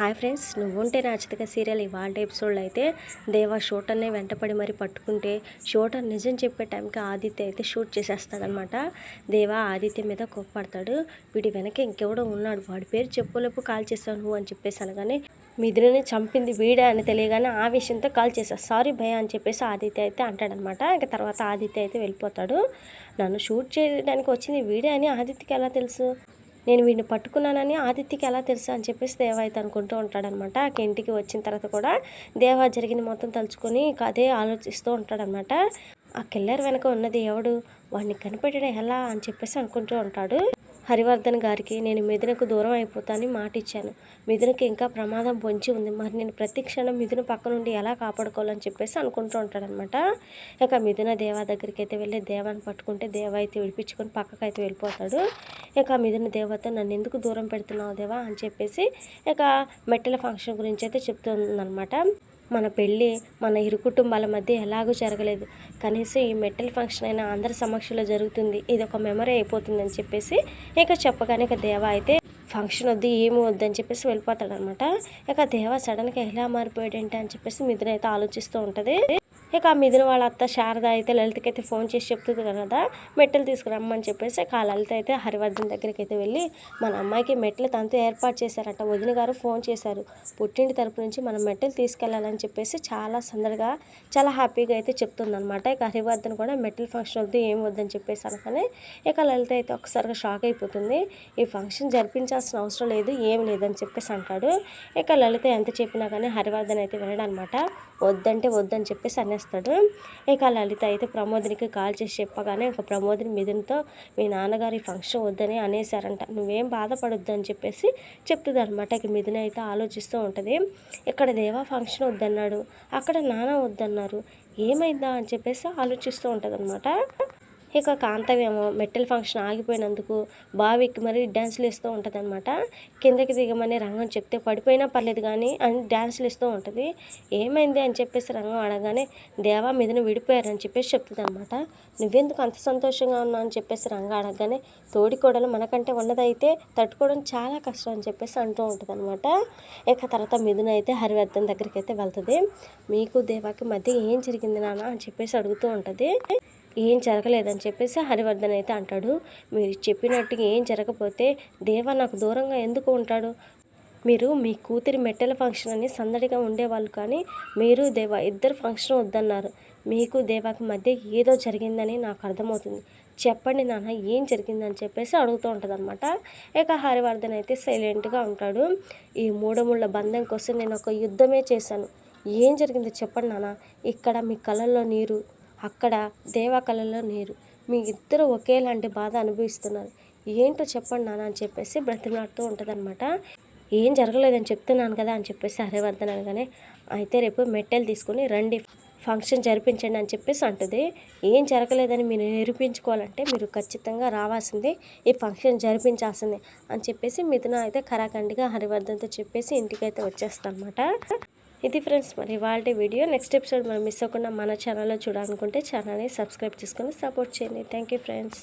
Hi friends నువ్వుంటే నాచితక serial ఇవాళ ఎపిసోడ్లో అయితే దేవా షూటర్ని వెంటపడి మరి పట్టుకుంటే షూటర్ నిజం చెప్పే టైంకి ఆదిత్య అయితే షూట్ చేసేస్తాడనమాట. దేవా ఆదిత్య మీద కోప్పడతాడు. వీడి వెనక ఇంకెవడో ఉన్నాడు. వాడి పేరు చెప్పులేపు కాల్ చేస్తావు నువ్వు అని చెప్పేసి అనగానే మిథునని చంపింది వీడే అని తెలియగానే ఆ విషయంతో కాల్ చేశాను సారీ భయ అని చెప్పేసి ఆదిత్య అయితే అంటాడనమాట. ఇంకా తర్వాత ఆదిత్య అయితే వెళ్ళిపోతాడు. నన్ను షూట్ చేయడానికి వచ్చింది వీడే అని ఆదిత్యకి ఎలా తెలుసు? నేను వీడిని పట్టుకున్నానని ఆదిత్యకి ఎలా తెలుసు అని చెప్పేసి దేవ అయితే అనుకుంటూ ఉంటాడనమాట. ఆ ఇంటికి వచ్చిన తర్వాత కూడా దేవ జరిగింది మొత్తం తలుచుకొని అదే ఆలోచిస్తూ ఉంటాడనమాట. ఆ కిల్లర్ వెనక ఉన్నది ఎవడు? వాడిని కనిపెట్టడం ఎలా అని చెప్పేసి అనుకుంటూ ఉంటాడు. హరివర్ధన్ గారికి నేను మిథునకు దూరం అయిపోతానని మాట ఇచ్చాను మిథునకి ఇంకా ప్రమాదం పొంచి ఉంది. మరి నేను ప్రతి క్షణం మిథున పక్క నుండి ఎలా కాపాడుకోవాలని చెప్పేసి అనుకుంటూ ఉంటాడనమాట ఇక మిథున దేవా దగ్గరికి అయితే వెళ్ళి దేవాన్ని పట్టుకుంటే దేవ అయితే విడిపించుకొని పక్కకు అయితే వెళ్ళిపోతాడు. ఇక మిథున దేవత నన్ను ఎందుకు దూరం పెడుతున్నావు దేవా? అని చెప్పేసి ఇక మెట్టెల ఫంక్షన్ గురించి అయితే చెప్తుందనమాట మన పెళ్ళి మన ఇరు కుటుంబాల మధ్య ఎలాగూ జరగలేదు. కనీసం ఈ మెట్టల్ ఫంక్షన్ అయినా అందరి సమక్షంలో జరుగుతుంది. ఇది ఒక మెమరీ అయిపోతుంది అని చెప్పేసి ఇక చెప్పగానే ఇక దేవ అయితే ఫంక్షన్ వద్దు ఏమి వద్దు అని చెప్పేసి వెళ్ళిపోతాడు అనమాట ఇక దేవ సడన్గా ఎలా మారిపోయాడు ఏంటి అని చెప్పేసి మిథున అయితే ఆలోచిస్తూ ఉంటుంది. ఇక ఆ మిథున వాళ్ళ అత్త శారద అయితే లలితకి అయితే ఫోన్ చేసి చెప్తుంది కదా మెట్టెలు తీసుకురమ్మని చెప్పేసి ఇక ఆ లలిత అయితే హరివర్ధన్ దగ్గరికి అయితే వెళ్ళి మన అమ్మాయికి మెట్లు తనతో ఏర్పాటు చేశారట. వదిన గారు ఫోన్ చేశారు. పుట్టింటి తరపు నుంచి మనం మెట్టెలు తీసుకెళ్ళాలని చెప్పేసి చాలా సందడిగా చాలా హ్యాపీగా అయితే చెప్తుందనమాట ఇక హరివర్ధన్ కూడా మెటల్ ఫంక్షన్ వద్దు ఏం వద్దని చెప్పేసి అనగానే ఇక లలిత అయితే ఒకసారిగా షాక్ అయిపోతుంది. ఈ ఫంక్షన్ జరిపించాల్సిన అవసరం లేదు ఏం లేదని చెప్పేసి అంటాడు. ఇక లలిత ఎంత చెప్పినా కానీ హరివర్ధన్ అయితే వినడనమాట వద్దంటే వద్దని చెప్పేసి చేస్తాడు. ఇక లలిత అయితే ప్రమోదినికి కాల్ చేసి చెప్పగానే ఒక ప్రమోదిని మిథున్తో మీ నాన్నగారి ఫంక్షన్ వద్దని అనేసారంట నువ్వేం బాధపడొద్దు అని చెప్పేసి చెప్తుంది అనమాట ఇక మిథున అయితే ఆలోచిస్తూ ఉంటుంది ఇక్కడ దేవా ఫంక్షన్ వద్దన్నాడు. అక్కడ నాన్న వద్దన్నారు. ఏమైందా? అని చెప్పేసి ఆలోచిస్తూ ఉంటుంది అనమాట ఇక కాంతవేమో మెట్టెల ఫంక్షన్ ఆగిపోయినందుకు బావికి మరి డ్యాన్సులు ఇస్తూ ఉంటుంది అనమాట కిందకి దిగమని రంగం చెప్తే పడిపోయినా పర్లేదు కానీ అని డ్యాన్సులు ఇస్తూ ఉంటుంది. ఏమైంది అని చెప్పేసి రంగం అడగానే దేవా మీదను విడిపోయారని చెప్పేసి చెప్తుంది అనమాట నువ్వెందుకు అంత సంతోషంగా ఉన్నావు అని చెప్పేసి రంగం అడగగానే తోడికోడలు మనకంటే ఉన్నదైతే తట్టుకోవడం చాలా కష్టం అని చెప్పేసి అంటూ ఉంటుంది అనమాట ఇక తర్వాత మిథున అయితే హరివర్ధన్ దగ్గరికి అయితే వెళ్తుంది. మీకు దేవాకి మధ్య ఏం జరిగింది నాన్న అని చెప్పేసి అడుగుతూ ఉంటుంది. ఏం జరగలేదని చెప్పేసి హరివర్ధన్ అయితే అంటాడు. మీరు చెప్పినట్టుగా ఏం జరగకపోతే దేవా నాకు దూరంగా ఎందుకు ఉంటాడు? మీరు మీ కూతురి మెట్టెల ఫంక్షన్ అని సందడిగా ఉండేవాళ్ళు కానీ మీరు దేవా ఇద్దరు ఫంక్షన్ వద్దన్నారు. మీకు దేవాకి మధ్య ఏదో జరిగిందని నాకు అర్థమవుతుంది. చెప్పండి నాన్న ఏం జరిగిందని చెప్పేసి అడుగుతూ ఉంటుందన్నమాట. ఇక హరివర్ధన్ అయితే సైలెంట్గా ఉంటాడు. ఈ మూడముళ్ళ బంధం కోసం నేను ఒక యుద్ధమే చేశాను. ఏం జరిగిందో చెప్పండి నాన్న. ఇక్కడ మీ కళ్ళల్లో నీరు అక్కడ దేవా కళలో నీరు మీ ఇద్దరు ఒకేలాంటి బాధ అనుభవిస్తున్నారు. ఏంటో చెప్పండి నాన్న అని చెప్పేసి బ్రతిమలాడుతూ ఉంటుంది అనమాట ఏం జరగలేదని చెప్తున్నాను కదా అని చెప్పేసి హరివర్ధన్ అనగానే అయితే రేపు మెట్టెలు తీసుకుని రండి ఫంక్షన్ జరిపించండి అని చెప్పేసి అంటుంది. ఏం జరగలేదని మీరు నిరూపించుకోవాలంటే మీరు ఖచ్చితంగా రావాల్సిందే ఈ ఫంక్షన్ జరిపించాల్సిందే అని చెప్పేసి మిథున అయితే కరాఖండిగా హరివర్ధన్తో చెప్పేసి ఇంటికి అయితే అనమాట ఇది ఫ్రెండ్స్ మరి వాళ్ళ వీడియో. నెక్స్ట్ ఎపిసోడ్ మనం మిస్ అవ్వకుండా మన ఛానల్లో చూడాలనుకుంటే ఛానల్ని సబ్స్క్రైబ్ చేసుకొని సపోర్ట్ చేయండి. Thank you friends